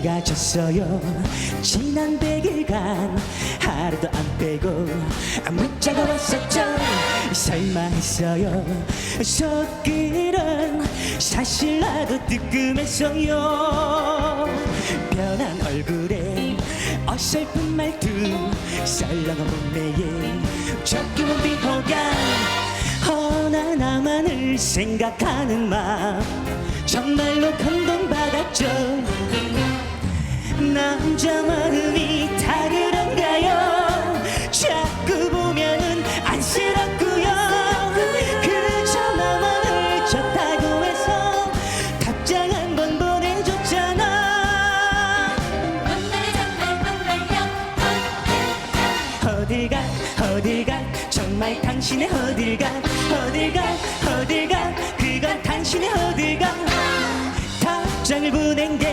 사라졌어요. 지난 백일간 하루도 안 빼고 문자가 왔었죠. 설마 했어요. 속길은 사실 나도 뜨끔했어요. 변한 얼굴에 어설픈 말투 썰렁한 몸매에 적기는 비호감. 허나 나만을 생각하는 마음. 정말로 감동받았죠 남자 마음이 다 그런가요? 자꾸 보면은 안쓰럽고요. 그저 나만을 좋다고 해서 답장 한 번 보내줬잖아. 어딜 가 어딜 가? 정말 당신의 어딜 가? 어딜 가 어딜 가? 그건 당신의 어딜 가? 답장을 보낸 게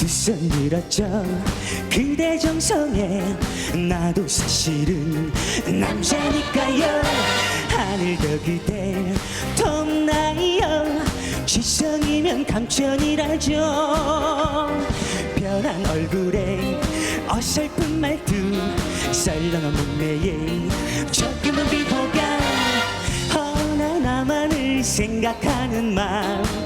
두손 들었죠. 그대 정성에 나도 사실은 남자니까요. 하늘도 그대 톱나요. 지성이면 감천이라죠. 변한 얼굴에 어설픈 말투 썰렁한 몸매에 조금은 비호감 허나 나만을 생각하는 마음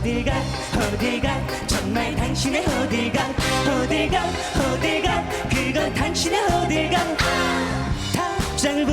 어딜 가 어딜 가? 정말 당신의 어딜 가? 어딜 가 어딜 가? 그건 당신의 어딜 가? 답장을